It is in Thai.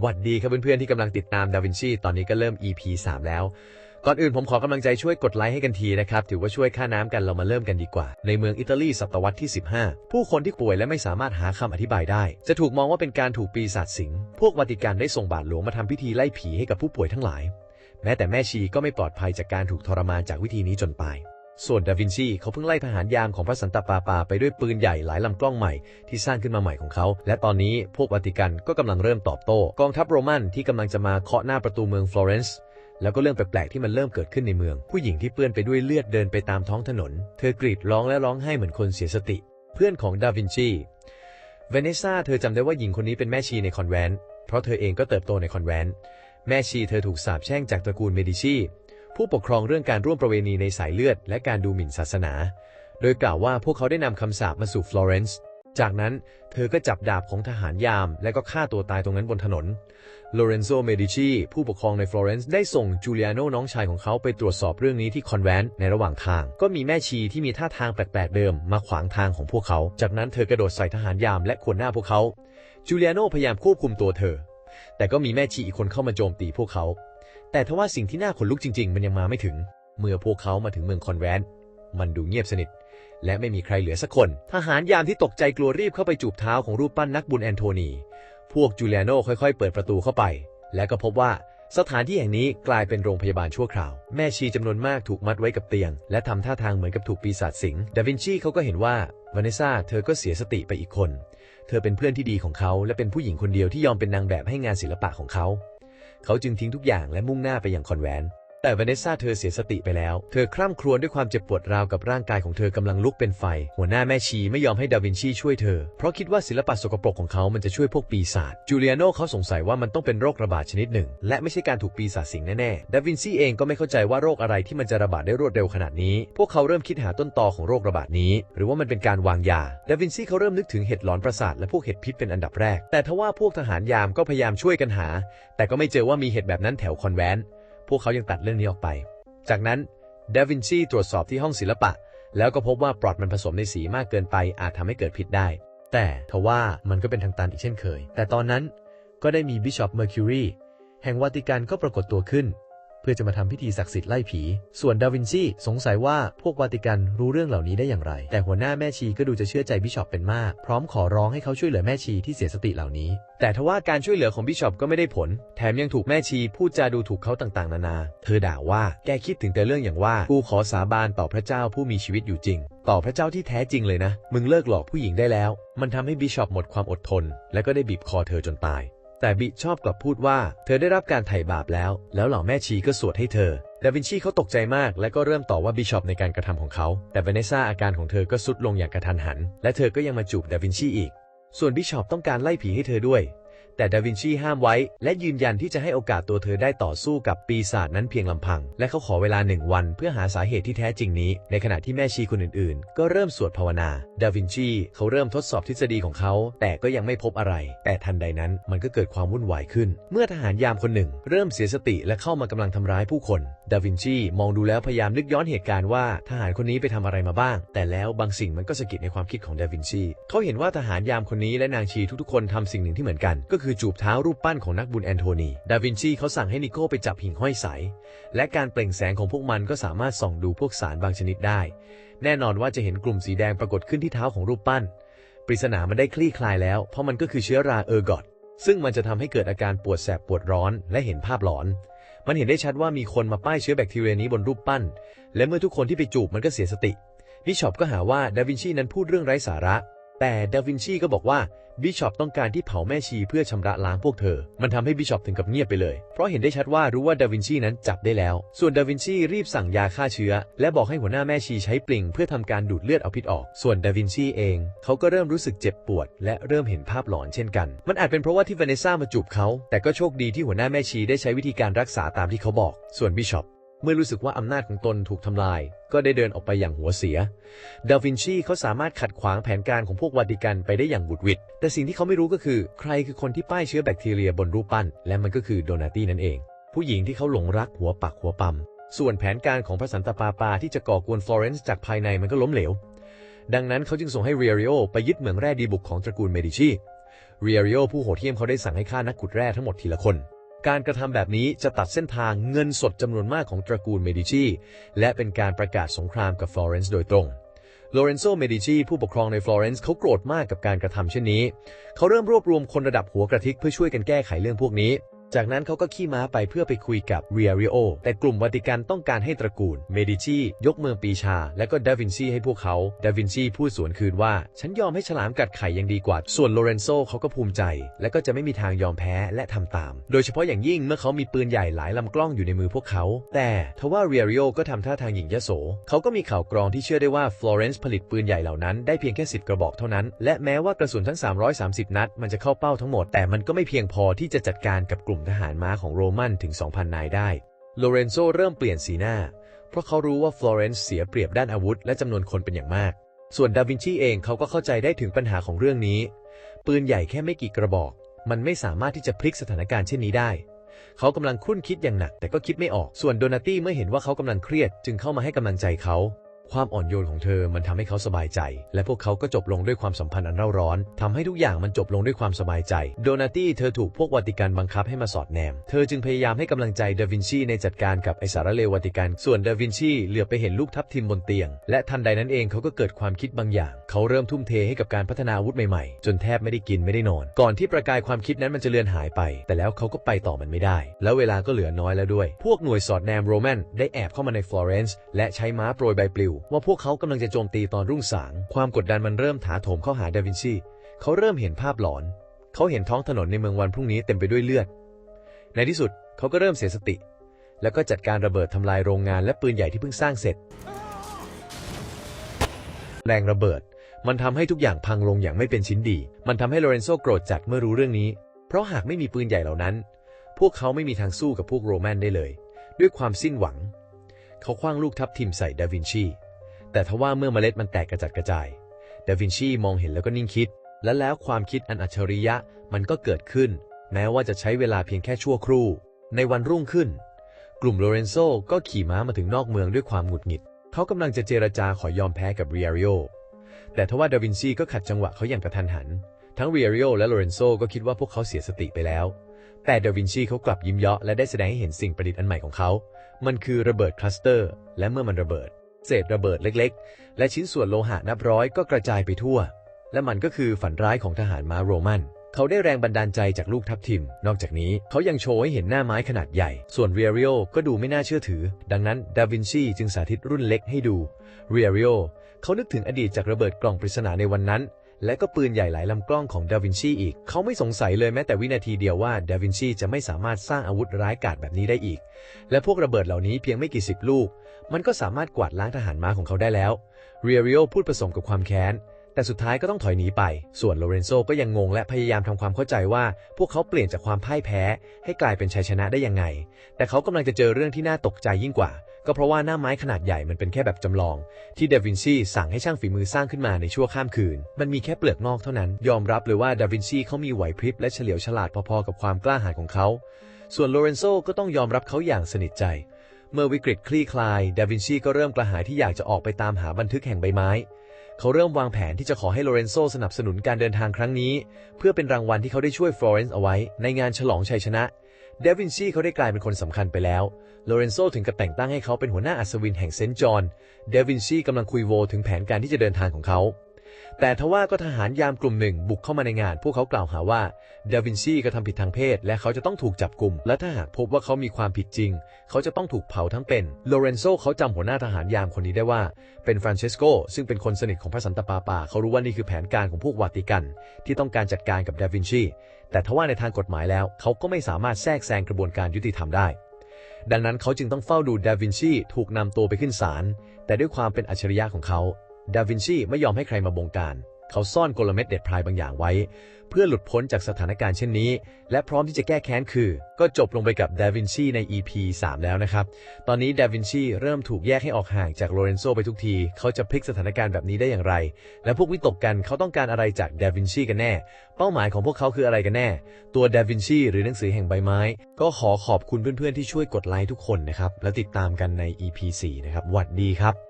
หวัดดีครับเพื่อนๆที่กำลังติดตามดาวินชีตอนนี้ก็เริ่ม EP 3 แล้ว ก่อนอื่นผมขอกำลังใจช่วยกดไลค์ให้กันทีนะครับ ถือว่าช่วยค่าน้ำกันเรามาเริ่มกันดีกว่า ในเมืองอิตาลีศตวรรษที่ 15 ผู้คนที่ป่วยและไม่สามารถหาคำอธิบายได้ จะถูกมองว่าเป็นการถูกปีศาจสิง พวกวาติกันได้ส่งบาทหลวงมาทำพิธีไล่ผีให้กับผู้ป่วยทั้งหลาย แม้แต่แม่ชีก็ไม่ปลอดภัยจากการถูกทรมานจากวิธีนี้จนตาย ส่วนดาวินชีเขาเพิ่งไล่ทหารยามของพระสันตะปาปาไปด้วยปืนใหญ่หลายลำกล้องใหม่ที่สร้างขึ้นมาใหม่ของเขา และตอนนี้พวกวาติกันก็กำลังเริ่มตอบโต้ กองทัพโรมันที่กำลังจะมาเคาะหน้าประตูเมืองฟลอเรนซ์แล้วก็เรื่องแปลกๆที่มันเริ่มเกิดขึ้นในเมือง ผู้หญิงที่เปื้อนไปด้วยเลือดเดินไปตามท้องถนน เธอกรีดร้องและร้องไห้เหมือนคนเสียสติ เพื่อนของดาวินชีเวเนซ่าเธอจำได้ว่าหญิงคนนี้เป็นแม่ชีในคอนแวนต์เพราะเธอเองก็เติบโตในคอนแวนต์แม่ชีเธอถูกสาปแช่งจากตระกูลเมดิชี ผู้ปกครองเรื่องการร่วมประเวณีในสายเลือด และการดูหมิ่นศาสนา โดยกล่าวว่าพวกเขาได้นำคำสาปมาสู่ฟลอเรนซ์จากนั้นเธอก็จับดาบของทหารยาม และก็ฆ่าตัวตายตรงนั้นบนถนน โลเรนโซ เมดิชี ผู้ปกครองในฟลอเรนซ์ได้ส่งจูเลียโนน้องชายของเขาไปตรวจสอบเรื่องนี้ที่คอนแวนต์ในระหว่างทาง ก็มีแม่ชีที่มีท่าทางแปลกๆเดิมมาขวางทางของพวกเขา จากนั้นเธอกระโดดใส่ทหารยามและขวนหน้าพวกเขา จูเลียโนพยายามควบคุมตัวเธอ แต่ก็มีแม่ชีอีกคนเข้ามาโจมตีพวกเขา แต่ทว่าสิ่งที่น่าขนลุกจริง ๆ มันยังมาไม่ถึง เมื่อพวกเขามาถึงเมืองคอนแวนต์มันดูเงียบสนิท และไม่มีใครเหลือสักคน ทหารยามที่ตกใจกลัวรีบเข้าไปจูบเท้าของรูปปั้นนักบุญแอนโทนี พวกจูเลียโนค่อยๆ เปิดประตูเข้าไป และก็พบว่าสถานที่แห่งนี้กลายเป็นโรงพยาบาลชั่วคราว แม่ชีจำนวนมากถูกมัดไว้กับเตียง และทำท่าทางเหมือนกับถูกปีศาจสิง ดาวินชีเขาก็เห็นว่าวานิซ่าเธอก็เสียสติไปอีกคน เธอเป็นเพื่อนที่ดีของเขา และเป็นผู้หญิงคนเดียวที่ยอมเป็นนางแบบให้งานศิลปะของเขา เขาจึงทิ้งทุกอย่างและมุ่งหน้าไปยังคอนแวนต์ แต่วานิซ่าเธอเสียสติไปแล้ว เธอคร่ำครวญด้วยความเจ็บปวดราวกับร่างกายของเธอกำลังลุกเป็นไฟ หัวหน้าแม่ชีไม่ยอมให้ดาวินชีช่วยเธอ เพราะคิดว่าศิลปะสกปรกของเขามันจะช่วยพวกปีศาจ จูเลียโนเขาสงสัยว่ามันต้องเป็นโรคระบาดชนิดหนึ่ง และไม่ใช่การถูกปีศาจสิงแน่ๆ ดาวินชีเองก็ไม่เข้าใจว่าโรคอะไรที่มันจะระบาดได้รวดเร็วขนาดนี้ พวกเขาเริ่มคิดหาต้นตอของโรคระบาดนี้ หรือว่ามันเป็นการวางยา ดาวินชีเขาเริ่มนึกถึงเห็ดหลอนประสาทและพวกเห็ดพิษเป็นอันดับแรก แต่ทว่าพวกทหารยามก็พยายามช่วยกันหา แต่ก็ไม่เจอว่ามีเห็ดแบบนั้นแถวคอนแวน์ พวกเขายังตัดเรื่องนี้ออกไป จากนั้นดาวินชีตรวจสอบที่ห้องศิลปะ แล้วก็พบว่าปลอดมันผสมในสีมากเกินไปอาจทำให้เกิดพิษได้ แต่ทว่ามันก็เป็นทางตันอีกเช่นเคย แต่ตอนนั้นก็ได้มีบิชอปเมอร์คิวรีแห่งวาติกันก็ปรากฏตัวขึ้น พื่อจะมาทำพิธีศักดิ์สิทธิ์ไล่ผี ส่วนดาวินชีสงสัยว่าพวกวาติกันรู้เรื่องเหล่านี้ได้อย่างไร แต่หัวหน้าแม่ชีก็ดูจะเชื่อใจบิชอปเป็นมาก พร้อมขอร้องให้เขาช่วยเหลือแม่ชีที่เสียสติเหล่านี้ แต่ทว่าการช่วยเหลือของบิชอปก็ไม่ได้ผล แถมยังถูกแม่ชีพูดจาดูถูกเขาต่างๆ นานา เธอด่าว่าแกคิดถึงแต่เรื่องอย่างว่ากูขอสาบานต่อพระเจ้าผู้มีชีวิตอยู่จริง ต่อพระเจ้าที่แท้จริงเลยนะ มึงเลิกหลอกผู้หญิงได้แล้ว มันทำให้บิชอปหมดความอดทน และก็ได้บีบคอเธอจนตาย แต่บิชอบกลับพูดว่าเธอได้รับการไถ่บาปแล้ว แล้วเหล่าแม่ชีก็สวดให้เธอ ดาวินชีเขาตกใจมากและก็เริ่มต่อว่าบิชอปในการกระทำของเขา แต่เวเนซ่าอาการของเธอก็สุดลงอย่างกระทันหัน และเธอก็ยังมาจูบดาวินชีอีก ส่วนบิชอปต้องการไล่ผีให้เธอด้วย แต่ดาวินชีห้ามไว้ และยืนยันที่จะให้โอกาสตัวเธอได้ต่อสู้กับปีศาจนั้นเพียงลำพัง และเขาขอเวลาหนึ่งวันเพื่อหาสาเหตุที่แท้จริงนี้ ในขณะที่แม่ชีคนอื่นๆ ก็เริ่มสวดภาวนา ดาวินชีเขาเริ่มทดสอบทฤษฎีของเขา แต่ก็ยังไม่พบอะไร แต่ทันใดนั้นมันก็เกิดความวุ่นวายขึ้น เมื่อทหารยามคนหนึ่ง เริ่มเสียสติและเข้ามากำลังทำร้ายผู้คน ดาวินชีมองดูแล้วพยายามนึกย้อนเหตุการณ์ว่าทหารคนนี้ไปทำอะไรมาบ้าง แต่แล้วบางสิ่งมันก็สะกิดในความคิดของดาวินชี เขาเห็นว่าทหารยามคนนี้และนางชีทุกๆคนทำสิ่งหนึ่งที่เหมือนกันก็คือือจูบเท้ารูปปั้นของนักบุญแอนโทนี ดาวินชีเขาสั่งให้นิโก้ไปจับหิ่งห้อยใส และการเปล่งแสงของพวกมันก็สามารถส่องดูพวกสารบางชนิดได้ แน่นอนว่าจะเห็นกลุ่มสีแดงปรากฏขึ้นที่เท้าของรูปปั้น ปริศนามันได้คลี่คลายแล้ว เพราะมันก็คือเชื้อราเออร์กอตซึ่งมันจะทำให้เกิดอาการปวดแสบปวดร้อน และเห็นภาพหลอน มันเห็นได้ชัดว่ามีคนมาป้ายเชื้อแบคทีเรียนี้บนรูปปั้น และเมื่อทุกคนที่ไปจูบมันก็เสียสติ บิชอปก็หาว่าดาวินชีนั้นพูดเรื่องไร้สาระ แต่ดาวินชีก็บอกว่า บิชอปต้องการที่เผาแม่ชีเพื่อชำระล้างพวกเธอ มันทำให้บิชอปถึงกับเงียบไปเลย เพราะเห็นได้ชัดว่ารู้ว่าดาวินชีนั้นจับได้แล้ว ส่วนดาวินชีรีบสั่งยาฆ่าเชื้อ และบอกให้หัวหน้าแม่ชีใช้ปลิงเพื่อทำการดูดเลือดเอาพิษออก ส่วนดาวินชีเอง เขาก็เริ่มรู้สึกเจ็บปวด และเริ่มเห็นภาพหลอนเช่นกัน มันอาจเป็นเพราะว่าที่เวเนซ่ามาจูบเขา แต่ก็โชคดีที่หัวหน้าแม่ชีได้ใช้วิธีการรักษาตามที่เขาบอก ส่วนบิชอป เมื่อรู้สึกว่าอำนาจของตนถูกทำลาย ก็ได้เดินออกไปอย่างหัวเสีย ดาวินชีเขาสามารถขัดขวางแผนการของพวกวาติกันไปได้อย่างบุดวิดแต่สิ่งที่เขาไม่รู้ก็คือ ใครคือคนที่ป้ายเชื้อแบคทีเรียบนรูปปั้น และมันก็คือโดนาตี้นั่นเอง ผู้หญิงที่เขาหลงรักหัวปักหัวปั๊มส่วนแผนการของพระสันตะปาปาที่จะก่อกวนฟลอเรนซ์จากภายในมันก็ล้มเหลว ดังนั้นเขาจึงส่งให้เรียริโอไปยึดเหมืองแร่ดีบุกของตระกูลเมดิชีเรียริโอผู้โหดเหี้ยมเขาได้สั่งให้ฆ่านักขุดแร่ทั้งหมดทีละคน การกระทำแบบนี้จะตัดเส้นทางเงินสดจำนวนมากของตระกูลเมดิชี และเป็นการประกาศสงครามกับฟลอเรนซ์โดยตรงโลเรนโซ เมดิชี ผู้ปกครองในฟลอเรนซ์เขาโกรธมากกับการกระทำเช่นนี้ เขาเริ่มรวบรวมคนระดับหัวกระทิกเพื่อช่วยกันแก้ไขเรื่องพวกนี้ จากนั้นเขาก็ขี่ม้าไปเพื่อไปคุยกับเรียริโอ แต่กลุ่มวัติกันต้องการให้ตระกูล เมดิชี ยกเมืองปีชา และก็ดาวินชีให้พวกเขา ดาวินชีพูดสวนคืนว่า ฉันยอมให้ฉลามกัดไข่ยังดีกว่า ส่วนโลเรนโซเขาก็ภูมิใจ และก็จะไม่มีทางยอมแพ้และทำตาม โดยเฉพาะอย่างยิ่งเมื่อเขามีปืนใหญ่หลายลำกล้องอยู่ในมือพวกเขา แต่ทว่าเรียริโอก็ทำท่าทางหยิ่งยโส เขาก็มีข่าวกรองที่เชื่อได้ว่าฟลอเรนซ์ผลิตปืนใหญ่เหล่านั้นได้เพียงแค่ 10 กระบอกเท่านั้น และแม้ว่ากระสุนทั้ง 330 นัดมันจะเข้าเป้าทั้งหมดแต่มันก็ไม่เพียงพอที่จะจัดการกับกลุ่มทหารม้าของโรมันถึง 2,000 นายได้ โลเรนโซเริ่มเปลี่ยนสีหน้า เพราะเขารู้ว่าฟลอเรนซ์เสียเปรียบด้านอาวุธและจำนวนคนเป็นอย่างมาก ส่วนดาวินชีเองเขาก็เข้าใจได้ถึงปัญหาของเรื่องนี้ ปืนใหญ่แค่ไม่กี่กระบอก มันไม่สามารถที่จะพลิกสถานการณ์เช่นนี้ได้ เขากำลังคุ้นคิดอย่างหนักแต่ก็คิดไม่ออก ส่วนโดนาตี้เมื่อเห็นว่าเขากำลังเครียด จึงเข้ามาให้กำลังใจเขา ความอ่อนโยนของเธอมันทำให้เขาสบายใจ และพวกเขาก็จบลงด้วยความสัมพันธ์อันเร่าร้อนทำให้ทุกอย่างมันจบลงด้วยความสบายใจ โดนาตี้เธอถูกพวกวัติกันบังคับให้มาสอดแนม เธอจึงพยายามให้กำลังใจเดวินชีในจัดการกับไอสารเลววัติกันส่วนเดวินชีเหลือไปเห็นลูกทัพทิมบนเตียง และทันใดนั้นเองเขาก็เกิดความคิดบางอย่าง เขาเริ่มทุ่มเทให้กับการพัฒนาอาวุธใหม่ๆ จนแทบไม่ได้กินไม่ได้นอน ก่อนที่ประกายความคิดนั้นมันจะเลือนหายไป แต่แล้วเขาก็ไปต่อมันไม่ได้ แล้วเวลาก็เหลือน้อยแล้วด้วย พวกหน่วยสอดแนมโรแมนได้แอบเข้ามาในฟลอเรนซ์และใช้ม้าโปรยใบปลิวว่าพวกเขากำลังจะโจมตีตอนรุ่งสาง ความกดดันมันเริ่มถาโถมเข้าหาดาวินชี เขาเริ่มเห็นภาพหลอน เขาเห็นท้องถนนในเมืองวันพรุ่งนี้เต็มไปด้วยเลือด ในที่สุดเขาก็เริ่มเสียสติ แล้วก็จัดการระเบิดทำลายโรงงานและปืนใหญ่ที่เพิ่งสร้างเสร็จ แรงระเบิด มันทำให้ทุกอย่างพังลงอย่างไม่เป็นชิ้นดี มันทำให้โลเรนโซโกรธจัดเมื่อรู้เรื่องนี้ เพราะหากไม่มีปืนใหญ่เหล่านั้น พวกเขาไม่มีทางสู้กับพวกโรแมนได้เลย ด้วยความสิ้นหวัง เขาคว้างลูกทับทิมใส่ดาวินชี แต่ทว่าเมื่อเมล็ดมันแตกกระจัดกระจาย ดาวินชีมองเห็นแล้วก็นิ่งคิด และแล้วความคิดอันอัจฉริยะมันก็เกิดขึ้น แม้ว่าจะใช้เวลาเพียงแค่ชั่วครู่ ในวันรุ่งขึ้น กลุ่มโลเรนโซก็ขี่ม้ามาถึงนอกเมืองด้วยความหงุดหงิด เขากำลังจะเจรจาขอยอมแพ้กับเรียริโอ แต่ทว่าดาวินชีก็ขัดจังหวะเขาอย่างกระทันหัน ทั้งเรียริโอและโลเรนโซก็คิดว่าพวกเขาเสียสติไปแล้ว แต่ดาวินชีเขากลับยิ้มเยาะและได้แสดงให้เห็นสิ่งประดิษฐ์อันใหม่ของเขา มันคือระเบิดคลัสเตอร์ และเมื่อมันระเบิด เศษระเบิดเล็กๆ และชิ้นส่วนโลหะนับร้อยก็กระจายไปทั่ว และมันก็คือฝันร้ายของทหารม้าโรมัน เขาได้แรงบันดาลใจจากลูกทัพทิม นอกจากนี้เขายังโชว์ให้เห็นหน้าไม้ขนาดใหญ่ ส่วนเรียริโอก็ดูไม่น่าเชื่อถือ ดังนั้นดาวินชีจึงสาธิตรุ่นเล็กให้ดูเรียริโอเขานึกถึงอดีตจากระเบิดกล่องปริศนาในวันนั้น และก็ปืนใหญ่หลายลำกล้องของดาวินชีอีก เขาไม่สงสัยเลยแม้แต่วินาทีเดียวว่าดาวินชีจะไม่สามารถสร้างอาวุธร้ายกาจแบบนี้ได้อีก และพวกระเบิดเหล่านี้เพียงไม่กี่สิบลูก มันก็สามารถกวาดล้างทหารม้าของเขาได้แล้วเรียริโอพูดผสมกับความแค้น แต่สุดท้ายก็ต้องถอยหนีไป ส่วนโลเรนโซก็ยังงงและพยายามทำความเข้าใจว่า พวกเขาเปลี่ยนจากความพ่ายแพ้ ให้กลายเป็นชัยชนะได้ยังไง แต่เขากำลังจะเจอเรื่องที่น่าตกใจยิ่งกว่า ก็เพราะว่าหน้าไม้ขนาดใหญ่มันเป็นแค่แบบจำลอง ที่เดวินชีสั่งให้ช่างฝีมือสร้างขึ้นมาในชั่วข้ามคืน มันมีแค่เปลือกนอกเท่านั้น ยอมรับเลยว่าดาวินชีเขามีไหวพริบและเฉลียวฉลาดพอๆกับความกล้าหาญของเขา ส่วนโลเรนโซก็ต้องยอมรับเขาอย่างสนิทใจ เมื่อวิกฤตคลี่คลายดาวินชีก็เริ่มกระหายที่อยากจะออกไปตามหาบันทึกแห่งใบไม้เขาเริ่มวางแผนที่จะขอให้โลเรนโซสนับสนุนการเดินทางครั้งนี้ เพื่อเป็นรางวัลที่เขาได้ช่วยฟลอเรนซ์เอาไว้ในงานฉลองชัยชนะ เดวินชีเขาได้กลายเป็นคนสำคัญไปแล้ว โลเรนโซถึงกับแต่งตั้งให้เขาเป็นหัวหน้าอัศวินแห่งเซนต์จอห์น เดวินชีกำลังคุยโวถึงแผนการที่จะเดินทางของเขา แต่ทว่าก็ทหารยามกลุ่มหนึ่งบุกเข้ามาในงาน พวกเขากล่าวหาว่าเดวินชีกระทำผิดทางเพศ และเขาจะต้องถูกจับกลุ่ม และถ้าหากพบว่าเขามีความผิดจริง เขาจะต้องถูกเผาทั้งเป็น โลเรนโซเขาจำหัวหน้าทหารยามคนนี้ได้ว่า เป็นฟรานเชสโกซึ่งเป็นคนสนิทของพระสันตะปาปา เขารู้ว่านี่คือแผนการของพวกวาติกัน ที่ต้องการจัดการกับเดวินชี แต่ทว่าในทางกฎหมายแล้ว เขาก็ไม่สามารถแทรกแซงกระบวนการยุติธรรมได้ดังนั้นเขาจึงต้องเฝ้าดูดาวินชีถูกนำตัวไปขึ้นศาลแต่ด้วยความเป็นอัจฉริยะของเขา ดาวินชีไม่ยอมให้ใครมาบงการ เขาซ่อนกลเม็ดเด็ดพรายบางอย่างไว้ เพื่อหลุดพ้นจากสถานการณ์เช่นนี้ และพร้อมที่จะแก้แค้นคือ ก็จบลงไปกับดาวินชีใน EP 3 แล้วนะครับ ตอนนี้ดาวินชีเริ่มถูกแยกให้ออกห่างจากโลเรนโซไปทุกที เขาจะพลิกสถานการณ์แบบนี้ได้อย่างไร และพวกวิตกกันเขาต้องการอะไรจากดาวินชีกันแน่ เป้าหมายของพวกเขาคืออะไรกันแน่ ตัวดาวินชีหรือหนังสือแห่งใบไม้ ก็ขอขอบคุณเพื่อนๆที่ช่วยกดไลค์ทุกคนนะครับแล้วติดตามกันใน EP 4 นะครับหวัดดีครับ